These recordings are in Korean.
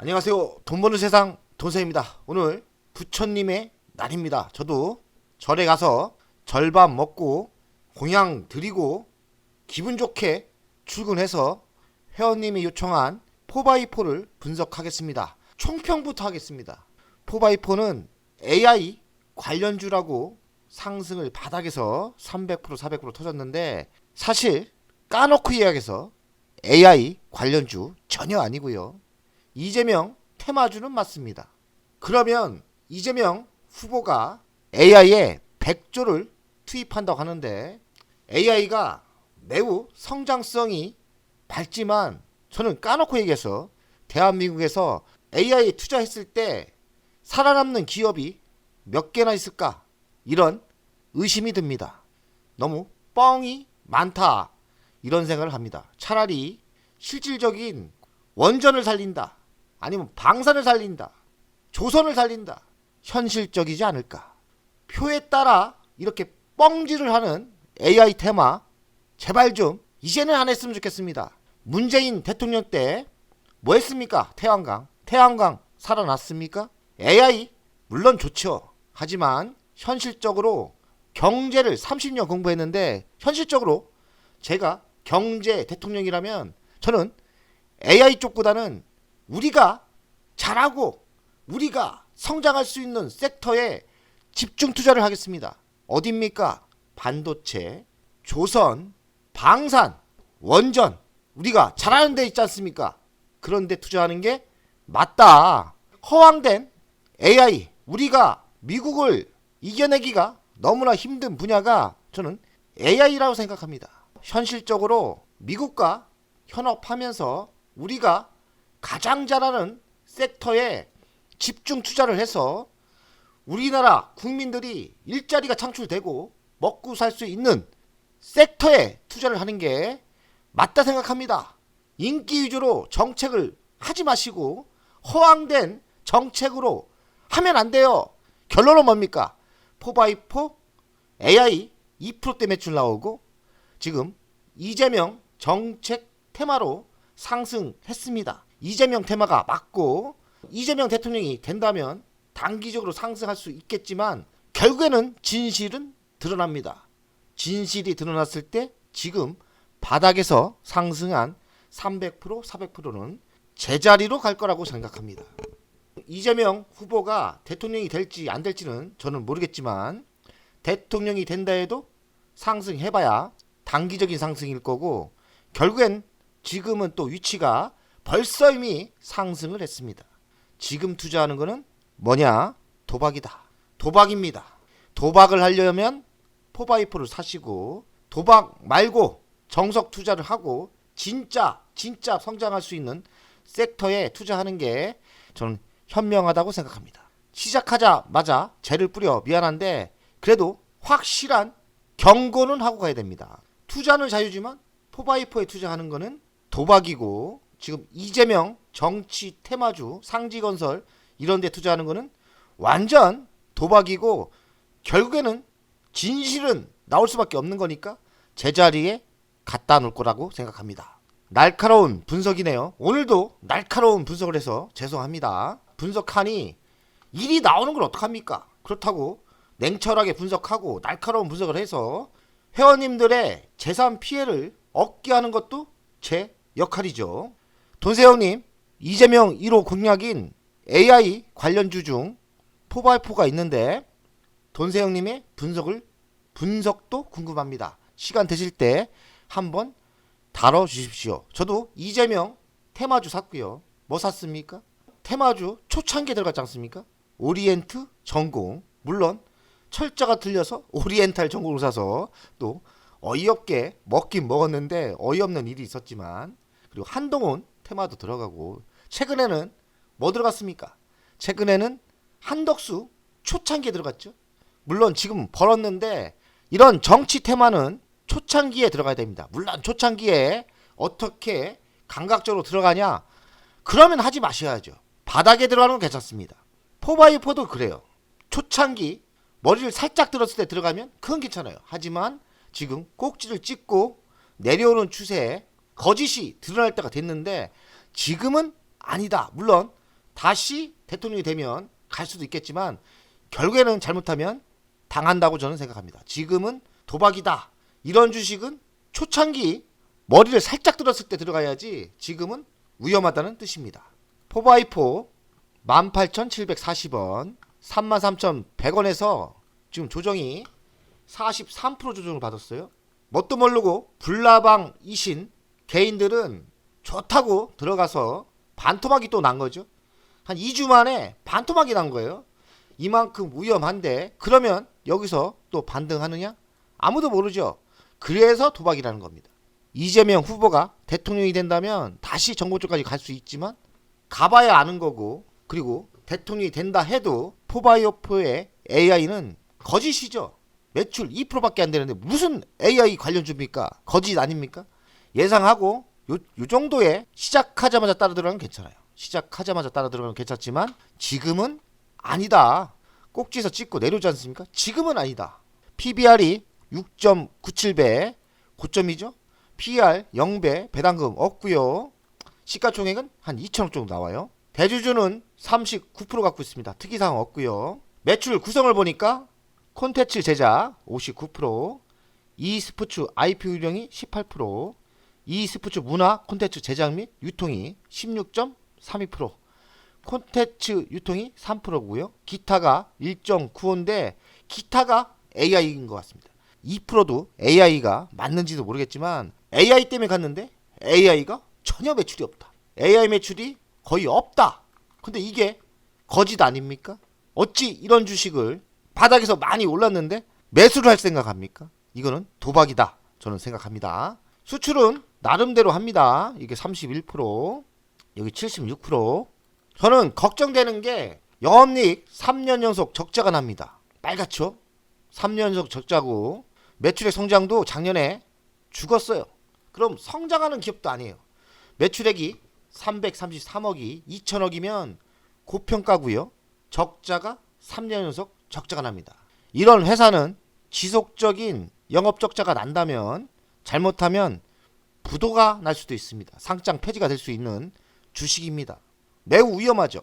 안녕하세요. 돈 버는 세상 돈세입니다. 오늘 부처님의 날입니다. 저도 절에 가서 절밥 먹고 공양 드리고 기분 좋게 출근해서 회원님이 요청한 포바이포를 분석하겠습니다. 총평부터 하겠습니다. 포바이포는 AI 관련주라고 상승을 바닥에서 300% 400% 터졌는데 사실 까놓고 이야기해서 AI 관련주 전혀 아니고요. 이재명 테마주는 맞습니다. 그러면 이재명 후보가 AI에 100조를 투입한다고 하는데 AI가 매우 성장성이 밝지만 저는 까놓고 얘기해서 대한민국에서 AI 투자했을 때 살아남는 기업이 몇 개나 있을까? 이런 의심이 듭니다. 너무 뻥이 많다. 이런 생각을 합니다. 차라리 실질적인 원전을 살린다. 아니면 방산을 살린다. 조선을 살린다. 현실적이지 않을까. 표에 따라 이렇게 뻥질을 하는 AI 테마 제발 좀 이제는 안 했으면 좋겠습니다. 문재인 대통령 때 뭐 했습니까? 태양광. 태양광 살아났습니까? AI 물론 좋죠. 하지만 현실적으로 경제를 30년 공부했는데 현실적으로 제가 경제 대통령이라면 저는 AI 쪽보다는 우리가 잘하고 우리가 성장할 수 있는 섹터에 집중 투자를 하겠습니다. 어딥니까? 반도체, 조선, 방산, 원전 우리가 잘하는 데 있지 않습니까? 그런데 투자하는 게 맞다. 허황된 AI 우리가 미국을 이겨내기가 너무나 힘든 분야가 저는 AI라고 생각합니다. 현실적으로 미국과 현업하면서 우리가 가장 잘하는 섹터에 집중 투자를 해서 우리나라 국민들이 일자리가 창출되고 먹고 살 수 있는 섹터에 투자를 하는 게 맞다 생각합니다. 인기 위주로 정책을 하지 마시고 허황된 정책으로 하면 안 돼요. 결론은 뭡니까? 포바이포 AI 2%대 매출 나오고 지금 이재명 정책 테마로 상승했습니다. 이재명 테마가 맞고 이재명 대통령이 된다면 단기적으로 상승할 수 있겠지만 결국에는 진실은 드러납니다. 진실이 드러났을 때 지금 바닥에서 상승한 300% 400%는 제자리로 갈 거라고 생각합니다. 이재명 후보가 대통령이 될지 안 될지는 저는 모르겠지만 대통령이 된다 해도 상승해봐야 단기적인 상승일 거고 결국엔 지금은 또 위치가 벌써 이미 상승을 했습니다. 지금 투자하는 거는 뭐냐? 도박이다. 도박입니다. 도박을 하려면 포바이포를 사시고 도박 말고 정석 투자를 하고 진짜 진짜 성장할 수 있는 섹터에 투자하는 게 저는 현명하다고 생각합니다. 시작하자마자 재를 뿌려 미안한데 그래도 확실한 경고는 하고 가야 됩니다. 투자는 자유지만 포바이포에 투자하는 거는 도박이고 지금 이재명 정치 테마주 상지건설 이런 데 투자하는 거는 완전 도박이고 결국에는 진실은 나올 수밖에 없는 거니까 제자리에 갖다 놓을 거라고 생각합니다. 날카로운 분석이네요. 오늘도 날카로운 분석을 해서 죄송합니다. 분석하니 일이 나오는 걸 어떡합니까? 그렇다고 냉철하게 분석하고 날카로운 분석을 해서 회원님들의 재산 피해를 얻게 하는 것도 제 역할이죠. 돈세형님, 이재명 1호 공약인 AI 관련주 중 포바이포가 있는데 돈세형님의 분석을 분석도 궁금합니다. 시간 되실 때 한번 다뤄 주십시오. 저도 이재명 테마주 샀고요. 뭐 샀습니까? 테마주 초창기에 들어갔지 않습니까? 오리엔트 전공. 물론 철자가 틀려서 오리엔탈 전공을 사서 또 어이없게 먹긴 먹었는데 어이없는 일이 있었지만 그리고 한동훈 테마도 들어가고 최근에는 뭐 들어갔습니까? 최근에는 한덕수 초창기에 들어갔죠. 물론 지금 벌었는데 이런 정치 테마는 초창기에 들어가야 됩니다. 물론 초창기에 어떻게 감각적으로 들어가냐? 그러면 하지 마셔야죠. 바닥에 들어가는 건 괜찮습니다. 포바이포도 그래요. 초창기 머리를 살짝 들었을 때 들어가면 그건 괜찮아요. 하지만 지금 꼭지를 찍고 내려오는 추세에 거짓이 드러날 때가 됐는데 지금은 아니다. 물론 다시 대통령이 되면 갈 수도 있겠지만 결국에는 잘못하면 당한다고 저는 생각합니다. 지금은 도박이다. 이런 주식은 초창기 머리를 살짝 들었을 때 들어가야지 지금은 위험하다는 뜻입니다. 포바이포 18,740원, 33,100원에서 지금 조정이 43% 조정을 받았어요. 뭣도 모르고 불나방 이신 개인들은 좋다고 들어가서 반토막이 또 난 거죠. 한 2주 만에 반토막이 난 거예요. 이만큼 위험한데 그러면 여기서 또 반등하느냐? 아무도 모르죠. 그래서 도박이라는 겁니다. 이재명 후보가 대통령이 된다면 다시 정부 쪽까지 갈 수 있지만 가봐야 아는 거고 그리고 대통령이 된다 해도 포바이오포의 AI는 거짓이죠. 매출 2%밖에 안 되는데 무슨 AI 관련 주입니까? 거짓 아닙니까? 예상하고 요, 요 정도의 시작하자마자 따라 들어가면 괜찮아요. 시작하자마자 따라 들어가면 괜찮지만 지금은 아니다. 꼭지에서 찍고 내려오지 않습니까? 지금은 아니다. PBR이 6.97배 고점이죠. PR 0배 배당금 없고요. 시가총액은 한 2천억 정도 나와요. 대주주는 39% 갖고 있습니다. 특이사항 없고요. 매출 구성을 보니까 콘텐츠 제작 59%, e스포츠 IP 운영이 18%, e스포츠 문화 콘텐츠 제작 및 유통이 16.32%, 콘텐츠 유통이 3%고요. 기타가 1.95인데 기타가 AI인 것 같습니다. 2%도 AI가 맞는지도 모르겠지만 AI 때문에 갔는데 AI가 전혀 매출이 없다. AI 매출이 거의 없다. 근데 이게 거짓 아닙니까? 어찌 이런 주식을 바닥에서 많이 올랐는데 매수를 할 생각합니까? 이거는 도박이다. 저는 생각합니다. 수출은 나름대로 합니다. 이게 31%, 여기 76%. 저는 걱정되는 게 영업이익 3년 연속 적자가 납니다. 빨갛죠? 3년 연속 적자고 매출액 성장도 작년에 죽었어요. 그럼 성장하는 기업도 아니에요. 매출액이 333억이 2천억이면 고평가고요. 적자가 3년 연속 적자가 납니다. 이런 회사는 지속적인 영업 적자가 난다면 잘못하면 부도가 날 수도 있습니다. 상장 폐지가 될 수 있는 주식입니다. 매우 위험하죠.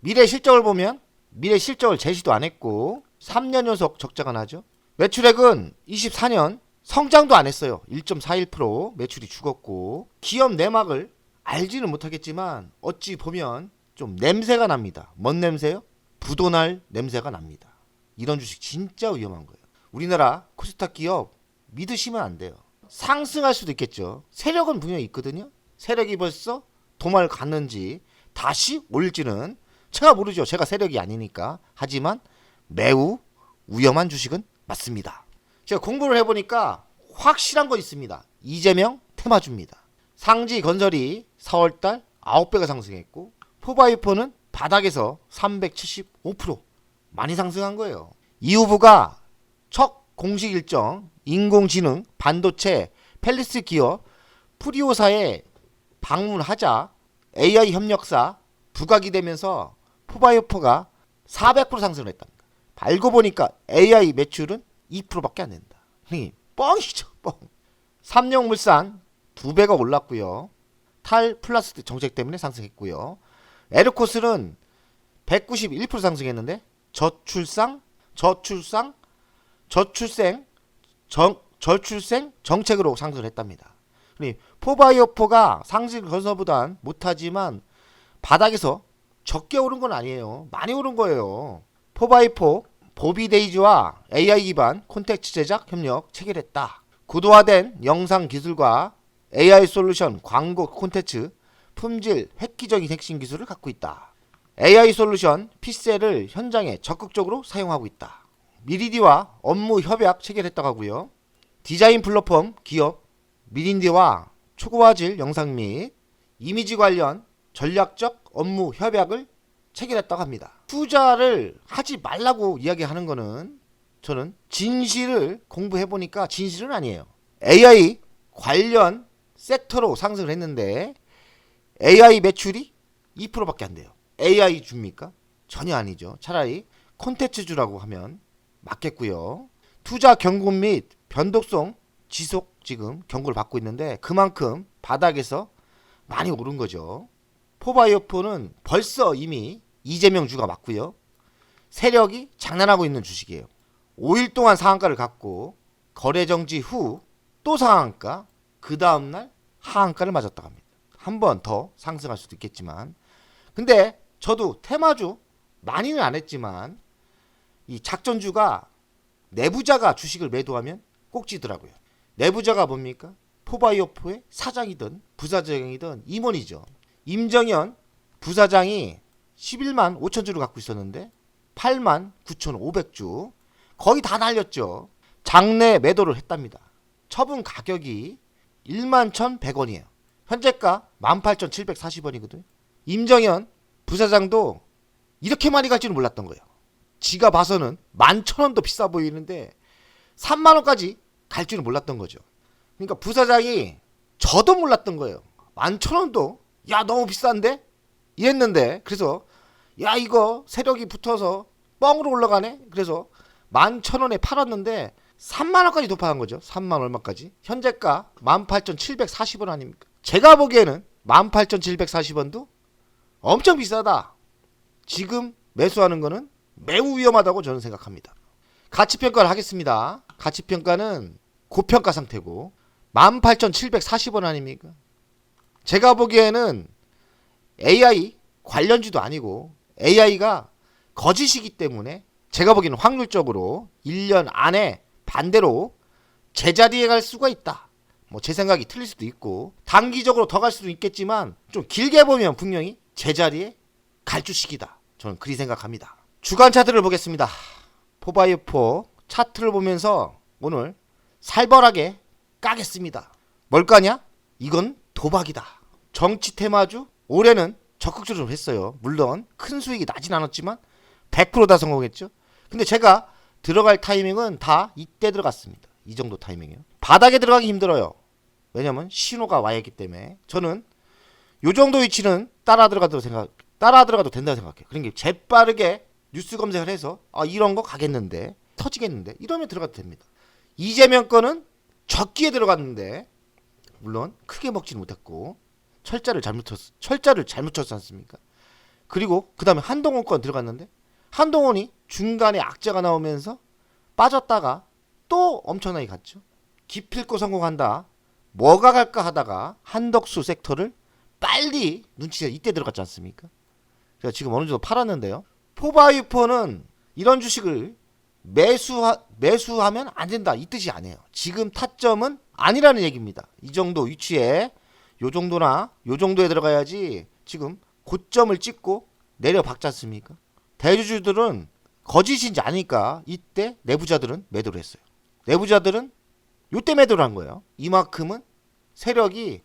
미래 실적을 보면 미래 실적을 제시도 안 했고 3년 연속 적자가 나죠. 매출액은 24년 성장도 안 했어요. 1.41% 매출이 죽었고 기업 내막을 알지는 못하겠지만 어찌 보면 좀 냄새가 납니다. 뭔 냄새요? 부도날 냄새가 납니다. 이런 주식 진짜 위험한 거예요. 우리나라 코스닥 기업 믿으시면 안 돼요. 상승할 수도 있겠죠. 세력은 분명히 있거든요. 세력이 벌써 도마를 갔는지 다시 올지는 제가 모르죠. 제가 세력이 아니니까. 하지만 매우 위험한 주식은 맞습니다. 제가 공부를 해보니까 확실한 거 있습니다. 이재명 테마주입니다. 상지 건설이 4월달 9배가 상승했고 포바이퍼는 바닥에서 375% 많이 상승한 거예요. 이 후보가 첫 공식 일정 인공지능 반도체 펠리스 기업 프리오사에 방문하자 AI 협력사 부각이 되면서 포바이퍼가 400% 상승을 했답니다. 알고 보니까 AI 매출은 2%밖에 안 된다. 이 뻥이죠, 뻥. 삼성물산 두 배가 올랐고요. 탈 플러스 정책 때문에 상승했고요. 에르코스는 191% 상승했는데 저출상, 저출상, 저출생, 정, 저출생 정책으로 상승을 했답니다. 포바이오포가 상승 건설보단 못하지만 바닥에서 적게 오른 건 아니에요. 많이 오른 거예요. 포바이포 보비데이즈와 AI 기반 콘텐츠 제작 협력 체결했다. 고도화된 영상 기술과 AI 솔루션 광고 콘텐츠 품질 획기적인 핵심 기술을 갖고 있다. AI 솔루션 피셀을 현장에 적극적으로 사용하고 있다. 미리디와 업무 협약 체결했다고 하고요. 디자인 플랫폼 기업 미린디와 초고화질 영상 및 이미지 관련 전략적 업무 협약을 체결했다고 합니다. 투자를 하지 말라고 이야기하는 거는 저는 진실을 공부해 보니까 진실은 아니에요. AI 관련 섹터로 상승을 했는데 AI 매출이 2%밖에 안 돼요. AI 줍니까? 전혀 아니죠. 차라리 콘텐츠 주라고 하면 맞겠고요. 투자 경고 및 변동성 지속 지금 경고를 받고 있는데 그만큼 바닥에서 많이 오른 거죠. 포바이오포는 벌써 이미 이재명 주가 맞고요. 세력이 장난하고 있는 주식이에요. 5일 동안 상한가를 갖고 거래 정지 후 또 상한가, 그 다음 날 하한가를 맞았다 합니다. 한 번 더 상승할 수도 있겠지만 근데 저도 테마주 많이는 안 했지만 이 작전주가 내부자가 주식을 매도하면 꼭지더라고요. 내부자가 뭡니까? 포바이오포의 사장이든 부사장이든 임원이죠. 임정현 부사장이 11만 5천 주를 갖고 있었는데 8만 9,500주 거의 다 날렸죠. 장내 매도를 했답니다. 처분 가격이 1만 1,100원이에요. 현재가 18,740원이거든요. 임정현 부사장도 이렇게 많이 갈 줄은 몰랐던 거예요. 지가 봐서는 11,000원도 비싸 보이는데 3만 원까지 갈 줄은 몰랐던 거죠. 그러니까 부사장이 저도 몰랐던 거예요. 11,000원도 야 너무 비싼데? 이랬는데 그래서 야 이거 세력이 붙어서 뻥으로 올라가네. 그래서 11,000원에 팔았는데 3만 원까지 도파한 거죠. 3만 얼마까지? 현재가 18,740원 아닙니까? 제가 보기에는 18,740원도 엄청 비싸다. 지금 매수하는 거는 매우 위험하다고 저는 생각합니다. 가치 평가를 하겠습니다. 가치 평가는 고평가 상태고 18,740원 아닙니까? 제가 보기에는 AI 관련주도 아니고 AI가 거짓이기 때문에 제가 보기에는 확률적으로 1년 안에 반대로 제자리에 갈 수가 있다. 뭐 제 생각이 틀릴 수도 있고 단기적으로 더 갈 수도 있겠지만 좀 길게 보면 분명히 제자리에 갈 주식이다. 저는 그리 생각합니다. 주간 차트를 보겠습니다. 포바이오포 차트를 보면서 오늘 살벌하게 까겠습니다. 뭘 까냐? 이건 도박이다. 정치 테마주 올해는 적극적으로 했어요. 물론 큰 수익이 나진 않았지만 100%다 성공했죠. 근데 제가 들어갈 타이밍은 다 이때 들어갔습니다. 이 정도 타이밍이요. 바닥에 들어가기 힘들어요. 왜냐면 신호가 와야 했기 때문에 저는 요 정도 위치는 따라 들어가도 생각 따라 들어가도 된다고 생각해요. 그러니까 재빠르게 뉴스 검색을 해서 아 이런 거 가겠는데 터지겠는데 이러면 들어가도 됩니다. 이재명 거는 적기에 들어갔는데 물론 크게 먹지는 못했고 철자를 잘못 쳤 철자를 잘못 쳤지 않습니까? 그리고 그 다음에 한동훈 건 들어갔는데 한동훈이 중간에 악재가 나오면서 빠졌다가 또 엄청나게 갔죠. 기필코 성공한다. 뭐가 갈까 하다가 한덕수 섹터를 빨리 눈치채 이때 들어갔지 않습니까? 제가 지금 어느 정도 팔았는데요. 포바이퍼는 이런 주식을 매수하, 매수하면 안 된다 이 뜻이 아니에요. 지금 타점은 아니라는 얘기입니다. 이 정도 위치에 요 정도나 요 정도에 들어가야지 지금 고점을 찍고 내려 박지 않습니까? 대주주들은 거짓인지 아니까 이때 내부자들은 매도를 했어요. 내부자들은 요때 매도를 한 거예요. 이만큼은 세력이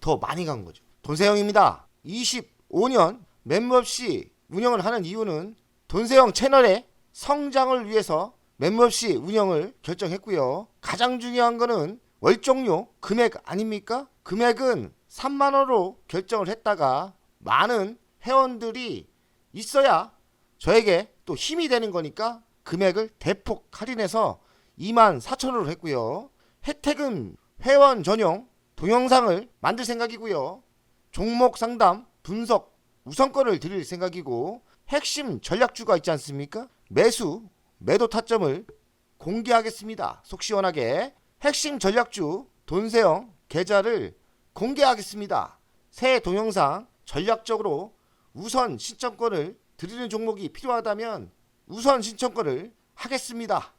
더 많이 간 거죠. 돈세형입니다. 25년 멤버시 운영을 하는 이유는 돈세형 채널의 성장을 위해서 멤버시 운영을 결정했고요. 가장 중요한 거는 월종료 금액 아닙니까? 금액은 3만 원으로 결정을 했다가 많은 회원들이 있어야 저에게 또 힘이 되는 거니까 금액을 대폭 할인해서 2만 4천 원으로 했고요. 혜택은 회원 전용 동영상을 만들 생각이고요. 종목 상담, 분석, 우선권을 드릴 생각이고 핵심 전략주가 있지 않습니까? 매수, 매도 타점을 공개하겠습니다. 속 시원하게 핵심 전략주 돈세형 계좌를 공개하겠습니다. 새 동영상 전략적으로 우선 신청권을 드리는 종목이 필요하다면 우선 신청권을 하겠습니다.